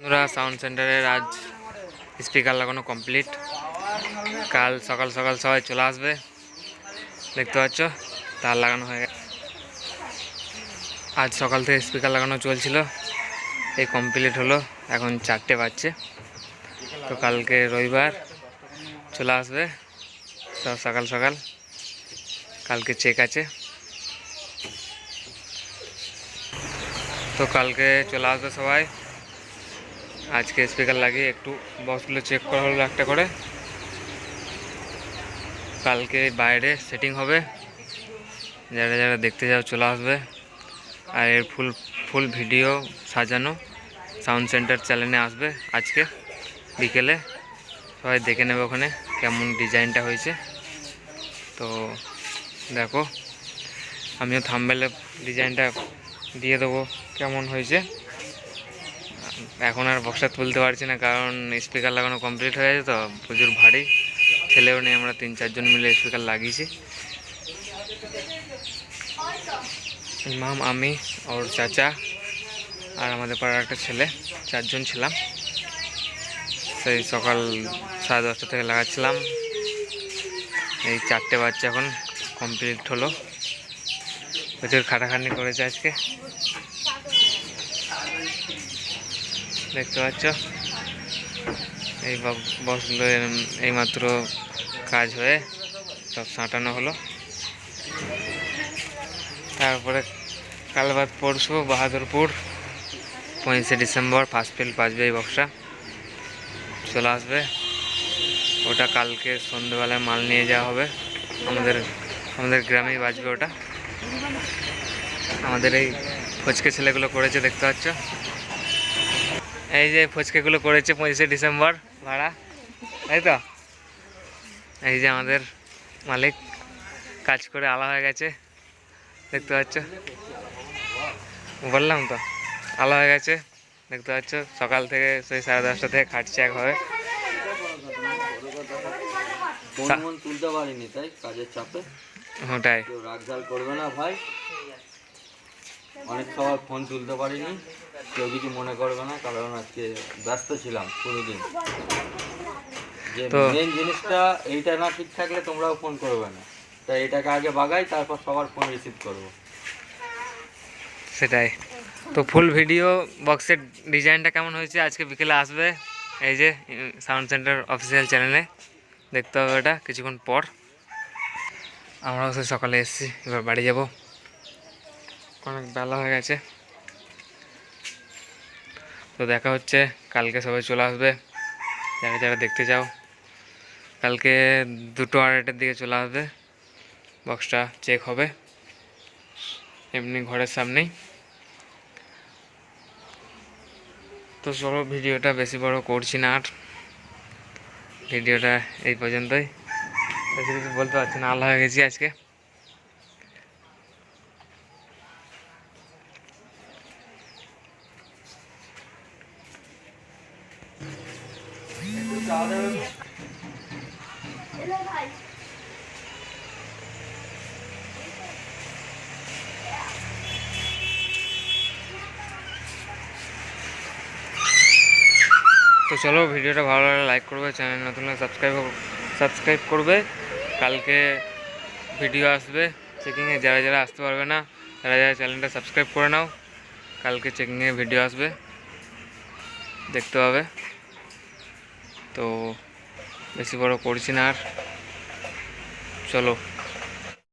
বন্ধুরা সাউন্ড সেন্টারের আজ স্পিকার লাগানো কমপ্লিট কাল সকাল সকাল সবাই চলে আসবে। দেখতে পাচ্ছ, তার লাগানো হয়ে গেছে। আজ সকাল থেকে স্পিকার লাগানো চলছিল। এই কমপ্লিট হলো, এখন চারটে বাজছে। তো কালকে রবিবার চলে আসবে, সব সকাল সকাল। কালকে চেক আছে। তো কালকে চলে আসবে সবাই। আজকে স্পিকার লাগিয়ে একটু বক্সগুলো চেক করা হলো একটা করে। কালকে বাইরে সেটিং হবে। যারা যারা দেখতে যাও চলে আসবে। আর এর ফুল ফুল ভিডিও সাজানো। সাউন্ড সেন্টার চ্যানেলে আসবে আজকে বিকেলে। সবাই দেখে নেবে ওখানে কেমন ডিজাইনটা হয়েছে। তো দেখো, আমিও থাম্বেলে ডিজাইনটা দিয়ে দেবো কেমন হয়েছে। এখন আর বক্সটা তুলতে পারছি না, কারণ স্পিকার লাগানো কমপ্লিট হয়ে গেছে তো প্রচুর ভারী। ছেলেও নেই, আমরা তিন চারজন মিলে স্পিকার লাগিয়েছি। ইমাম আমি, ওর চাচা আর আমাদের পাড়ার একটা ছেলে, চারজন ছিলাম। সেই সকাল সাড়ে দশটা থেকে লাগাচ্ছিলাম। এই চারটে বাচ্চা এখন কমপ্লিট হলো। প্রচুর খাটাখাটনি করেছে আজকে। দেখতে পাচ্ছ? এই বক- বক্সগুলো এইমাত্র কাজ হয়ে সব সাঁটানো হলো। তারপরে কাল বাদ পরশু বাহাদুরপুর, পঁচিশে ডিসেম্বর ফার্স্ট ফিল বাজবে এই বক্সটা। চলে আসবে। ওটা কালকে সন্ধ্যেবেলায় মাল নিয়ে যাওয়া হবে। আমাদের আমাদের গ্রামেই বাজবে ওটা। আমাদের এই ফচকে ছেলেগুলো করেছে, দেখতে পাচ্ছ? এই যে ফুচকাগুলো করেছে পঁচিশে ডিসেম্বর ভাড়া তাই তো? এই যে আমাদের মালিক কাজ করে আলা হয়ে গেছে দেখতে পাচ্ছ? বললাম তো আলা হয়ে গেছে দেখতে পাচ্ছ? সকাল থেকে সেই সাড়ে দশটা থেকে খাটছে একভাবে। ফোন তুলতে পারিনি তাই কাজের চাপে। ওটাই। রাগঝাল করবে না ভাই। অনেক ফোন তুলতে পারিনি। কেউ কিছু মনে করবে না কারণ আজকে ব্যস্ত ছিলাম পুরো দিন যে মেন জিনিসটা এইটা না ঠিক থাকলে তোমরাও ফোন করবে না। তাই এটাকে আগে বাগাই তারপর সবার ফোন রিসিভ করব। সেটাই। তো ফুল ভিডিও বক্সের ডিজাইনটা কেমন হয়েছে? আজকে বিকেলে আসবে। এই যে সাউন্ড সেন্টার অফিসিয়াল চ্যানেলে দেখতে হবে ওটা কিছুক্ষণ পর। আমরাও সেই সকালে এসেছি এবার বাড়ি যাব। অনেক বেলা হয়ে গেছে। তো দেখা হচ্ছে। কালকে সবাই চলে আসবে। যারা যারা দেখতে চাও, কালকে দুটো আড়াইটার দিকে চলে আসবে। বক্সটা চেক হবে। এমনি ঘরের সামনেই। তো চলো, ভিডিওটা বেশি বড় করছি না আর। ভিডিওটা এই পর্যন্তই। বেশি কিছু বলতে পারছি না। আল্লাহ হয়ে গেছি আজকে। তো চলো ভিডিওটা ভালো লাগলে লাইক করবে চ্যানেল নতুন সাবস্ক্রাইব সাবস্ক্রাইব করবে। কালকে ভিডিও আসবে চেকিংয়ে যারা যারা আসতে পারবে না, তারা যারা চ্যানেলটা সাবস্ক্রাইব করে নাও, কালকে চেকিংয়ে ভিডিও আসবে। দেখতে হবে তো বেশি বড় করছি না আর। চলো।